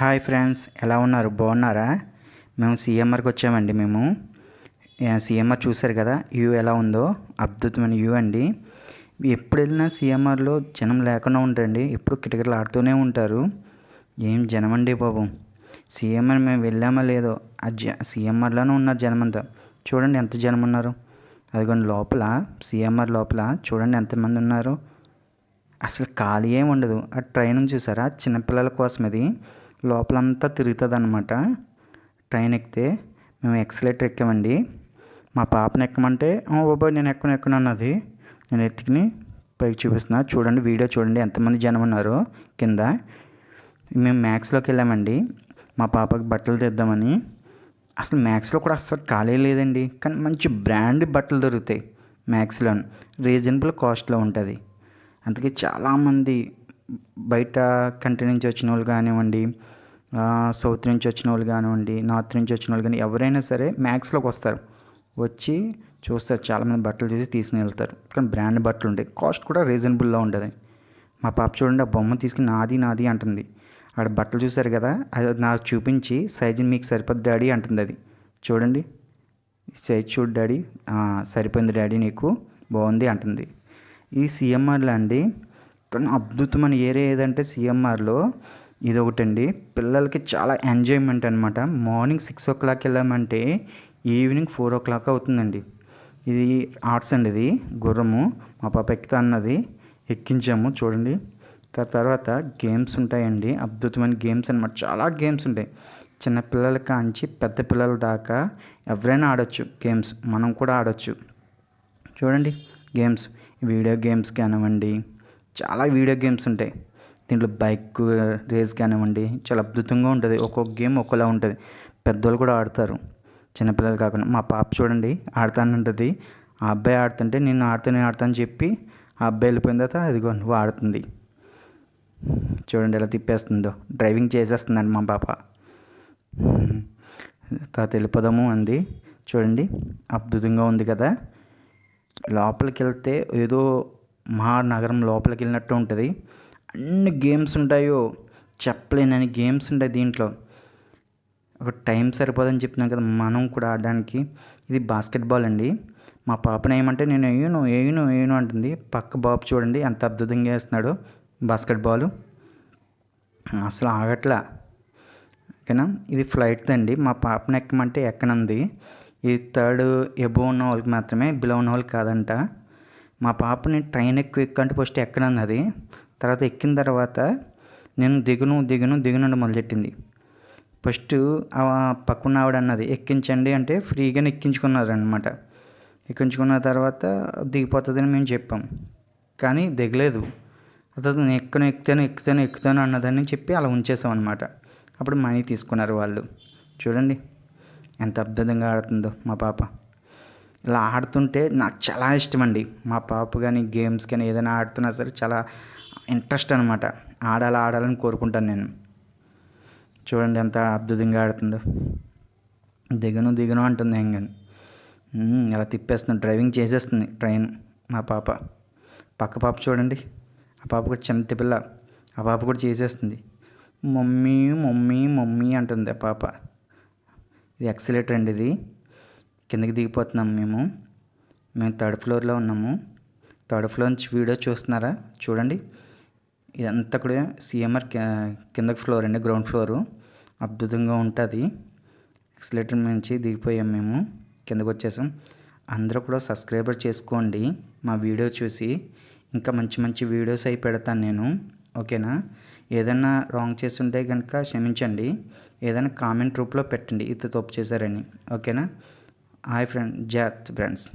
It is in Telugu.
హాయ్ ఫ్రెండ్స్ ఎలా ఉన్నారు? బాగున్నారా? మేము సిఎంఆర్కి వచ్చామండి మేము. సిఎంఆర్ చూశారు కదా వ్యూ ఎలా ఉందో అద్భుతమైన వ్యూ అండి. ఎప్పుడు వెళ్ళినా సిఎంఆర్లో జనం లేకుండా ఉంటారండి ఎప్పుడు కిటకిటలు ఆడుతూనే ఉంటారు. ఏం జనం అండి బాబు సిఎంఆర్ మేము వెళ్ళామా లేదో ఆ జ సిఎంఆర్లోనే ఉన్నారు జనమంతా. చూడండి ఎంత జనం ఉన్నారు. అదిగోండి లోపల సిఎంఆర్ లోపల చూడండి ఎంతమంది ఉన్నారు. అసలు ఖాళీ ఏం ఉండదు. ఆ ట్రైన్ చూసారా? చిన్నపిల్లల కోసం అది లోపలంతా తిరుగుతుంది అనమాట ట్రైన్ ఎక్కితే మేము ఎక్సలేటర్ ఎక్కామండి. మా పాపను ఎక్కమంటే బాబాయ్ నేను ఎక్కను ఎక్కను అన్నది. నేను ఎత్తుకుని పైకి చూపిస్తున్నా. చూడండి వీడియో చూడండి ఎంతమంది జనం ఉన్నారో కింద. మేము మ్యాక్స్లోకి వెళ్ళామండి. మా పాపకి బట్టలు తెద్దామని. అసలు మ్యాక్స్లో కూడా అస్సలు ఖాళీ లేదండి. కానీ మంచి బ్రాండ్ బట్టలు దొరుకుతాయి మ్యాక్స్లో రీజనబుల్ కాస్ట్లో ఉంటుంది. అందుకే చాలామంది బయట కంట్రీ నుంచి వచ్చిన వాళ్ళు కానివ్వండి సౌత్ నుంచి వచ్చిన వాళ్ళు కానివ్వండి నార్త్ నుంచి వచ్చిన వాళ్ళు కానీ ఎవరైనా సరే మ్యాక్స్లోకి వస్తారు. వచ్చి చూస్తారు చాలామంది బట్టలు చూసి తీసుకుని వెళ్తారు. కానీ బ్రాండ్ బట్టలు ఉంటాయి కాస్ట్ కూడా రీజనబుల్లో ఉంటుంది మా పాప చూడండి ఆ బొమ్మ తీసుకుని నాది నాది అంటుంది. ఆడ బట్టలు చూశారు కదా అది నాకు చూపించి సైజు మీకు సరిపోద్ది డాడీ అంటుంది అది. చూడండి సైజ్ చూడు డాడీ సరిపోయింది డాడీ నీకు బాగుంది అంటుంది. ఈ సిఎంఆర్లో అండి అద్భుతమైన ఏరియా ఏదంటే సిఎంఆర్లో. ఇది ఒకటండి పిల్లలకి చాలా ఎంజాయ్మెంట్ అనమాట మార్నింగ్ సిక్స్ ఓ క్లాక్ వెళ్ళామంటే ఈవినింగ్ ఫోర్ ఓ క్లాక్ అవుతుందండి. ఇది ఆర్ట్స్ అండి ఇది. గుర్రము. మా పాప ఎక్కుతా అన్నది. ఎక్కించాము చూడండి. దాని తర్వాత గేమ్స్ ఉంటాయండి. అద్భుతమైన గేమ్స్ అనమాట చాలా గేమ్స్ ఉంటాయి. చిన్నపిల్లల కాంచి పెద్ద పిల్లల దాకా ఎవరైనా ఆడొచ్చు గేమ్స్. మనం కూడా ఆడొచ్చు. చూడండి గేమ్స్. వీడియో గేమ్స్ కానివ్వండి. చాలా వీడియో గేమ్స్ ఉంటాయి. దీంట్లో బైక్ రేస్ కానివ్వండి చాలా అద్భుతంగా ఉంటుంది. ఒక్కొక్క గేమ్ ఒక్కోలా ఉంటుంది. పెద్దోళ్ళు కూడా ఆడతారు. చిన్నపిల్లలు కాకుండా. మా పాప చూడండి ఆడతానంటది. ఆ అబ్బాయి ఆడుతుంటే నేను ఆడుతూనే ఆడతాను చెప్పి ఆ అబ్బాయి వెళ్ళిపోయిన తర్వాత అదిగో నువ్వు ఆడుతుంది. చూడండి ఎలా తిప్పేస్తుందో. డ్రైవింగ్ చేసేస్తుందండి మా పాప. తర్వాత వెళ్ళిపోదాము అంది. చూడండి అద్భుతంగా ఉంది కదా. లోపలికి వెళ్తే ఏదో మహానగరం లోపలికి వెళ్ళినట్టు ఉంటుంది. అన్ని గేమ్స్ ఉంటాయో చెప్పలేనని గేమ్స్ ఉంటాయి దీంట్లో. ఒక టైం సరిపోదని చెప్తున్నాను కదా మనం కూడా ఆడడానికి. ఇది బాస్కెట్బాల్ అండి. మా పాపను ఏమంటే నేను వేయను వేయను వేయను అంటుంది. పక్క బాబు చూడండి ఎంత అద్భుతంగా వేస్తున్నాడు బాస్కెట్బాల్. అసలు ఆగట్లా. ఓకేనా? ఇది ఫ్లైట్ అండి మా పాపను ఎక్కమంటే ఎక్కనుంది. ఇది థర్డ్ ఎబో ఉన్న వాళ్ళకి మాత్రమే బిలో ఉన్న వాళ్ళకి కాదంట. మా పాపని ట్రైన్ ఎక్కువ ఎక్కంటే ఫస్ట్ ఎక్కనన్నది. అది తర్వాత ఎక్కిన తర్వాత నేను దిగును దిగును దిగునుండి మొదలెట్టింది. ఫస్ట్ ఆ పక్కన ఆవిడ అన్నది ఎక్కించండి అంటే ఫ్రీగానే ఎక్కించుకున్నారు అనమాట ఎక్కించుకున్న తర్వాత దిగిపోతుందని మేము చెప్పాం. కానీ దిగలేదు. అతను నేను ఎక్కను ఎక్కుతాను ఎక్కుతాను ఎక్కుతాను అన్నదని చెప్పి అలా ఉంచేసాం అనమాట అప్పుడు మనీ తీసుకున్నారు వాళ్ళు. చూడండి ఎంత అద్భుతంగా ఆడుతుందో మా పాప. ఇలా ఆడుతుంటే నాకు చాలా ఇష్టం అండి మా పాప కానీ గేమ్స్ కానీ ఏదైనా ఆడుతున్నా సరే చాలా ఇంట్రెస్ట్ అనమాట ఆడాలి ఆడాలని కోరుకుంటాను నేను. చూడండి ఎంత అద్భుతంగా ఆడుతుందో. దిగను దిగను అంటుంది ఏం కానీ అలా తిప్పేస్తుంది. డ్రైవింగ్ చేసేస్తుంది ట్రైన్ మా పాప. పక్క పాప చూడండి. ఆ పాప కూడా చిన్న పిల్ల. ఆ పాప కూడా చేసేస్తుంది. మమ్మీ మమ్మీ మమ్మీ అంటుంది ఆ పాప. ఇది ఎక్సలేటర్ అండి ఇది. కిందకి దిగిపోతున్నాం మేము. మేము థర్డ్ ఫ్లోర్లో ఉన్నాము. థర్డ్ ఫ్లోర్ నుంచి వీడియో చూస్తున్నారా? చూడండి. ఇదంతా కూడా సిఎంఆర్ కిందకి ఫ్లోర్ అండి గ్రౌండ్ ఫ్లోరు. అద్భుతంగా ఉంటుంది. ఎక్సలేటర్ నుంచి దిగిపోయాం మేము. కిందకు వచ్చేసాం. అందరూ కూడా సబ్స్క్రైబర్ చేసుకోండి మా వీడియో చూసి. ఇంకా మంచి మంచి వీడియోస్ అయి పెడతాను నేను. ఓకేనా? ఏదైనా రాంగ్ చేసి ఉంటే కనుక క్షమించండి. ఏదైనా కామెంట్ రూపంలో పెట్టండి. ఇది తప్పు చేశారని. ఓకేనా? హాయ్ ఫ్రెండ్ జాత్ ఫ్రెండ్స్